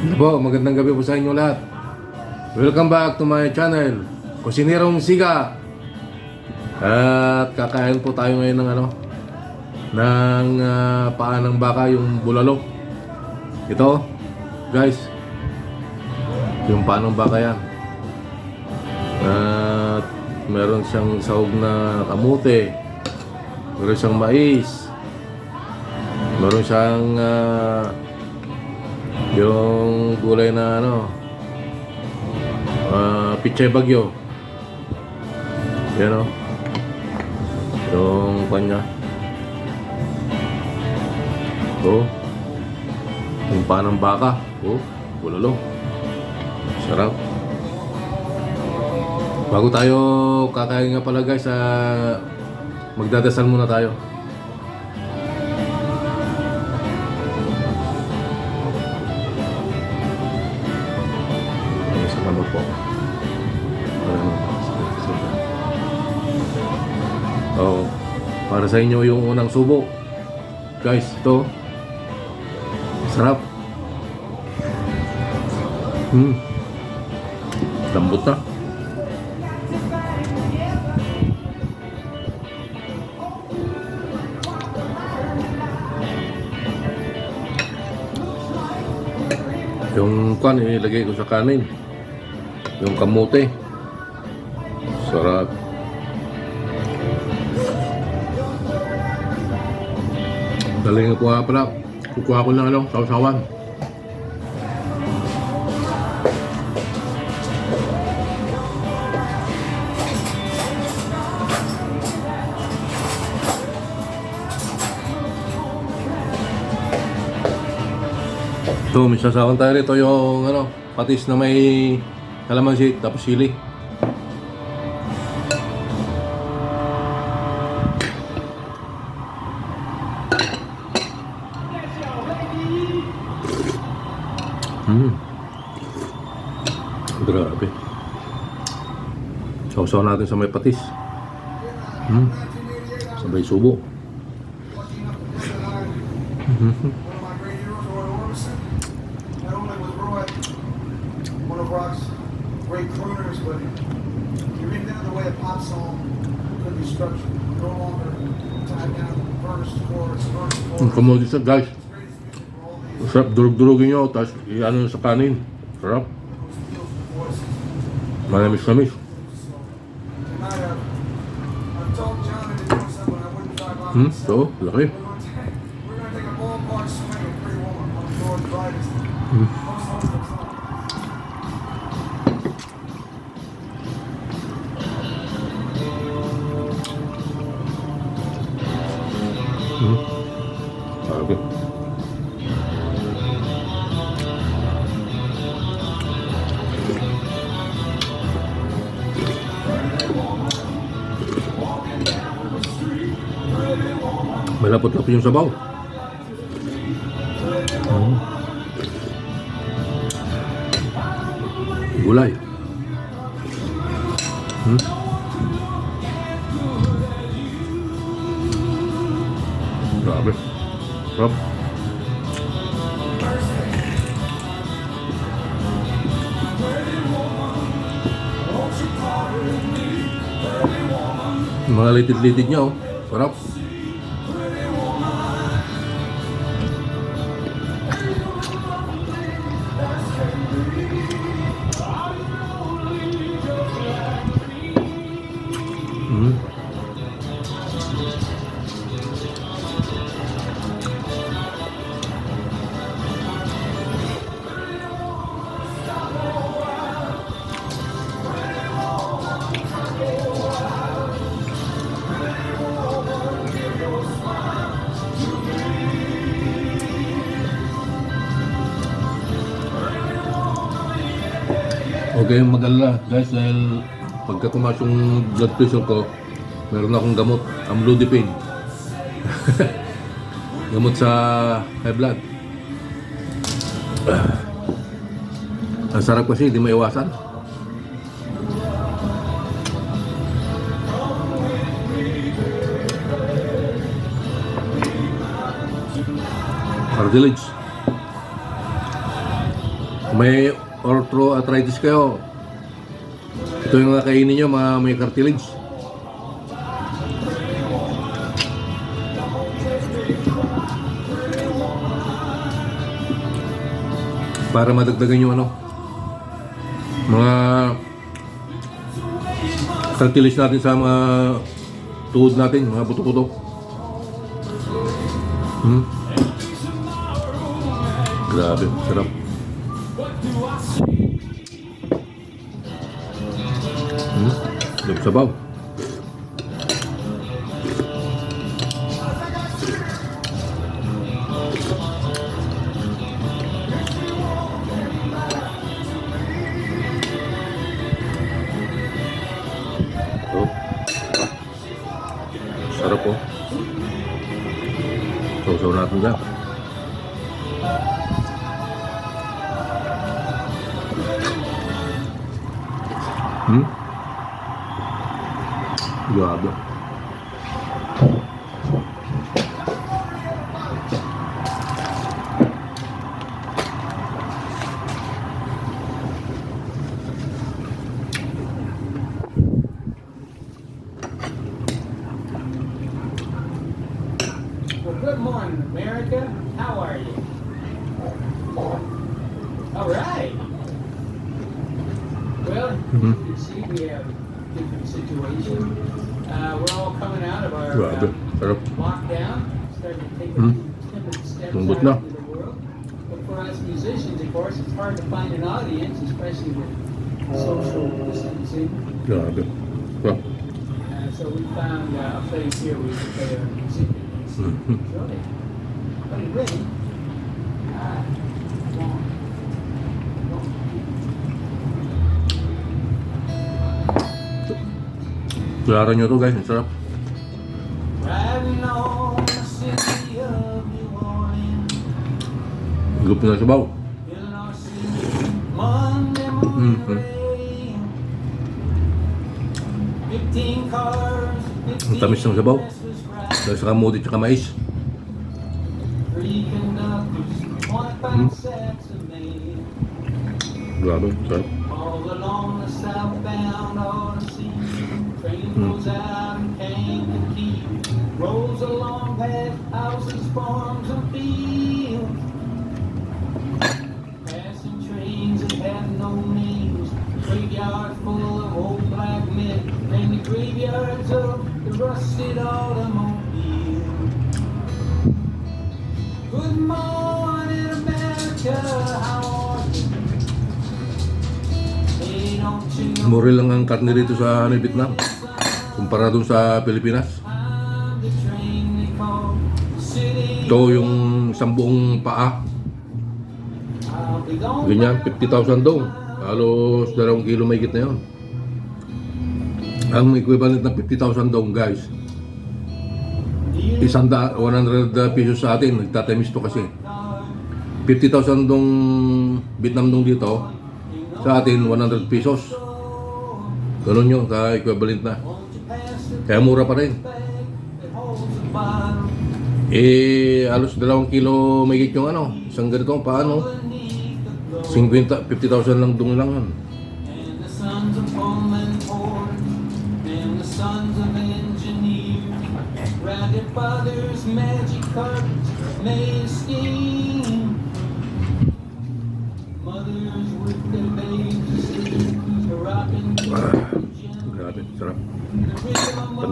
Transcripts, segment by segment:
Ano magandang gabi po sa inyo lahat. Welcome back to my channel, Kusinirong Siga. At kakain po tayo ngayon ng ano, ng ah, paa ng baka, yung bulalo. Ito, guys, yung paa ng baka yan. At meron siyang sahog na kamote, meron siyang mais, meron siyang ah, yung gulay na ano, ah pichay bagyo. Yan o. Yung kanya. Ito. Yung panang baka. Oh, bulalo. Sarap. Bago tayo kakain nga pala guys, ah, magdadasal muna tayo. Para sa inyo yung unang subo. Guys, ito. Sarap. Hmm. Lambot na. Yung kan ilagay ko sa kanin. Yung kamote. Sarap. Daling ko nga pala. Kukuha ko ng ano, sausawan. Ito, may sasawan tayo rito yung ano, patis na may kalamansi tapos sili. Hmm. Grabe. Sausaw natin sa may patis. Hmm. Sabay subo. my great crooners, but he reinvented the way a pop song could be structured. No longer tied down verse, chorus, Ang chorus. kamodi sa guys. Sarap, durug-durugin nyo, tapos i-ano sa kanin. Sarap. Manamis-namis. So tonight I've, I've Malapot-lapot yung sabaw. Hmm. Gulay. Hmm. Grabe. Sarap. Mga litid-litid niya oh. Sarap. Kayong mag-alala guys dahil pagka tumaas yung blood pressure ko, meron akong gamot, amlodipine. gamot sa high blood. Ang sarap kasi, hindi maiwasan. Cartilage. May arthritis kayo, ito yung mga kainin nyo, mga may cartilage. Para madagdagan yung ano, mga cartilage natin sa mga tuhod natin, mga buto-buto. Hmm? Grabe, sarap. Hmm? Sarap sabaw. Oh. Sarap po. Sausaw natin dyan. Hmm? Well, good morning, America. How are you? All right. Well, Mhm. you can see we have a different situation. Uh, we're all coming out of our Grabe. Lockdown, starting to take a few timid steps Lambot out into the world. But for us musicians, of course, it's hard to find an audience, especially with social distancing. Grabe. Sarap. Uh, so we found uh, a place here we can play our music and see Mhm. enjoy it. But it really, uh, won't- won't- Kularan nyo to guys, ang sarap. Grupo Notebal? Uhum. Tam isang sabaw. Dahil sa kamote at mais. Hmm. Grabe, sarap. certo. Rolls along past houses, farms, and fields. No names, graveyards full of old black men, and the graveyards of the rusted automobile. Good morning, America, how are you? Hey, don't you know Mura lang ang karne dito sa ano, Vietnam. Kumpara dun sa Pilipinas. Ito yung isang buong paa. Ganyan, 50,000 daw. Halos dalawang kilo may na yun. Ang equivalent ng 50,000 daw guys. Isang da, 100 pesos sa atin. Nagtatimes to kasi. 50,000 dong Vietnam dong dito. Sa atin, 100 pesos. Ganun yun, ka equivalent na. Kaya mura pa rin. Eh, halos dalawang kilo may yung ano. Isang ganito, paano? 50, 50,000 lang dong lang yun. Ragged fathers, magic. Mothers with their Ah, the. Grabe, sarap. The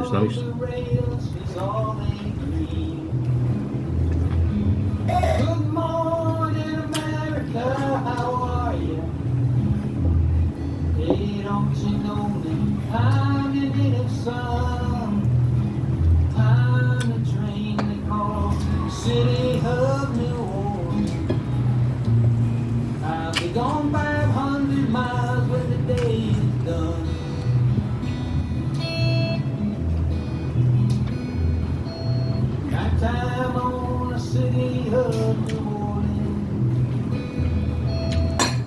time on the city of New Orleans.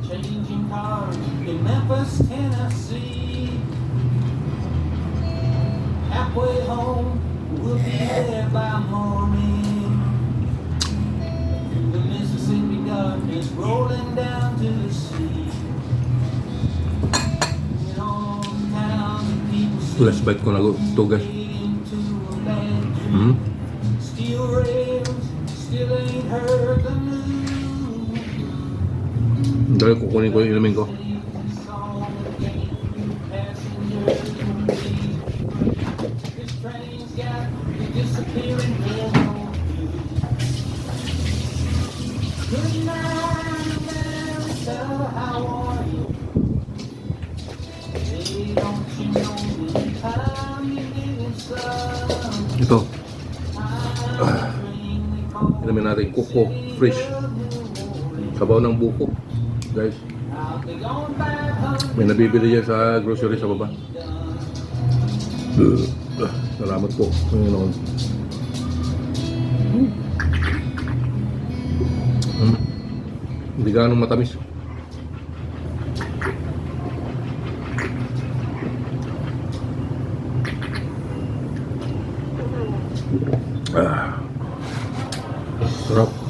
Changing cars in Memphis, Tennessee. Halfway home, we'll be there by morning. The Mississippi dark is rolling down to the sea. Flashback ko na ako, tugas. Hmm? Dahil kukunin ko yung inumin ko. Ito. Call Inumin natin kuko fresh. Sabaw ng buko. Guys. May nabibili yan sa grocery sa baba. Uh, Salamat po. Panginoon. Hmm. Hindi ganong matamis. Ah. Sarap.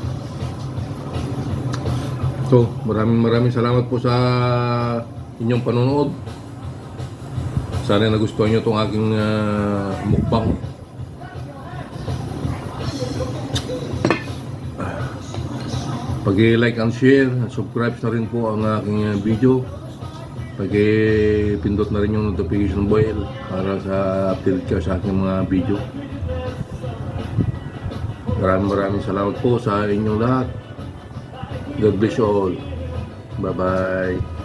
So, maraming maraming salamat po sa inyong panonood. Sana nagustuhan nyo itong aking ah, mukbang. Pag-like and share, subscribe na rin po ang aking ah, video. Pag-pindot na rin yung notification bell para sa update kayo sa aking mga video. Maraming maraming salamat po sa inyong lahat. God bless you all. Bye-bye.